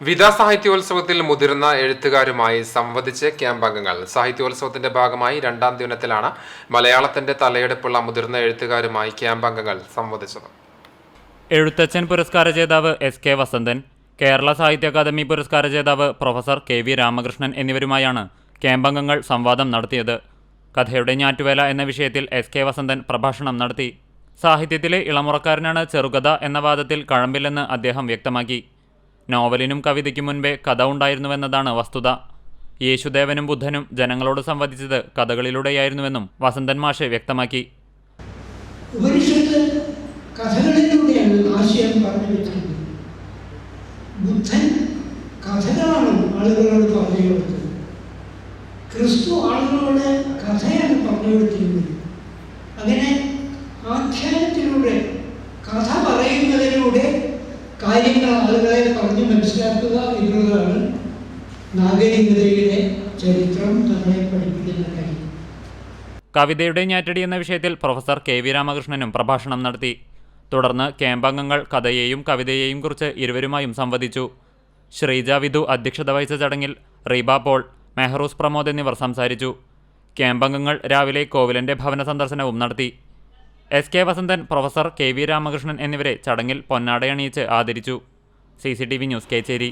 വിധ സാഹിത്യോത്സവത്തിൽ മുതിർന്ന എഴുത്തുകാരുമായി സംവദിച്ച് ക്യാമ്പ് അംഗങ്ങൾ. സാഹിത്യോത്സവത്തിന്റെ ഭാഗമായി രണ്ടാം ദിനത്തിലാണ് മലയാളത്തിന്റെ തലയെടുപ്പുള്ള മുതിർന്ന എഴുത്തുകാരുമായി ക്യാമ്പ് അംഗങ്ങൾ സംവദിച്ചത്. എഴുത്തച്ഛൻ പുരസ്കാര ജേതാവ് എസ് കെ വസന്തൻ കേരള സാഹിത്യ അക്കാദമി പുരസ്കാര ജേതാവ് പ്രൊഫസർ കെ വി രാമകൃഷ്ണൻ എന്നിവരുമായാണ് ക്യാമ്പംഗങ്ങൾ സംവാദം നടത്തിയത്. കഥയുടെ ഞാറ്റുവേല എന്ന വിഷയത്തിൽ എസ് കെ വസന്തൻ പ്രഭാഷണം നടത്തി. സാഹിത്യത്തിലെ ഇളമുറക്കാരനാണ് ചെറുകഥ എന്ന വാദത്തിൽ കഴമ്പില്ലെന്ന് അദ്ദേഹം വ്യക്തമാക്കി. നോവലിനും കവിതയ്ക്കും മുൻപേ കഥ ഉണ്ടായിരുന്നുവെന്നതാണ് വസ്തുത. യേശുദേവനും ബുദ്ധനും ജനങ്ങളോട് സംവദിച്ചത് കഥകളിലൂടെയായിരുന്നുവെന്നും വസന്തൻ മാഷെ വ്യക്തമാക്കി. ഉപനിഷത്ത് കഥകളിലൂടെയാണ് ആശയം പറഞ്ഞു വെച്ചിരിക്കുന്നത്. ബുദ്ധൻ കഥകളാണ് ആളുകളോട് പറഞ്ഞു കൊടുത്തത്. ക്രിസ്തു ആളുകളോട് കഥയാണ് പറഞ്ഞു കൊടുത്തിരുന്നത്. അങ്ങനെ ആഖ്യാനത്തിലൂടെ കഥ പറയുന്നതിലൂടെ കാര്യങ്ങൾ ആളുകളെ പറഞ്ഞു മനസ്സിലാക്കുക എന്നുള്ളതാണ് നാഗരികതയുടെ ചരിത്രം നമ്മളെ പഠിപ്പിക്കുന്ന കാര്യം. കവിതയുടെ ഞാറ്റടി എന്ന വിഷയത്തിൽ പ്രൊഫസർ കെ വി രാമകൃഷ്ണനും പ്രഭാഷണം നടത്തി. തുടർന്ന് ക്യാമ്പംഗങ്ങൾ കഥയെയും കവിതയെയും കുറിച്ച് ഇരുവരുമായും സംവദിച്ചു. ശ്രീജ വിധു അധ്യക്ഷത വഹിച്ച ചടങ്ങിൽ റീബ പോൾ മെഹറൂസ് പ്രമോദ് എന്നിവർ സംസാരിച്ചു. ക്യാമ്പംഗങ്ങൾ രാവിലെ കോവിലന്റെ ഭവന സന്ദർശനവും നടത്തി. S K Vasanthan professor K V Ramakrishnan എന്നിവരെ ചടങ്ങിൽ പൊന്നാടയണിയിച്ച് ആദരിച്ചു. C C T V news Kecheri.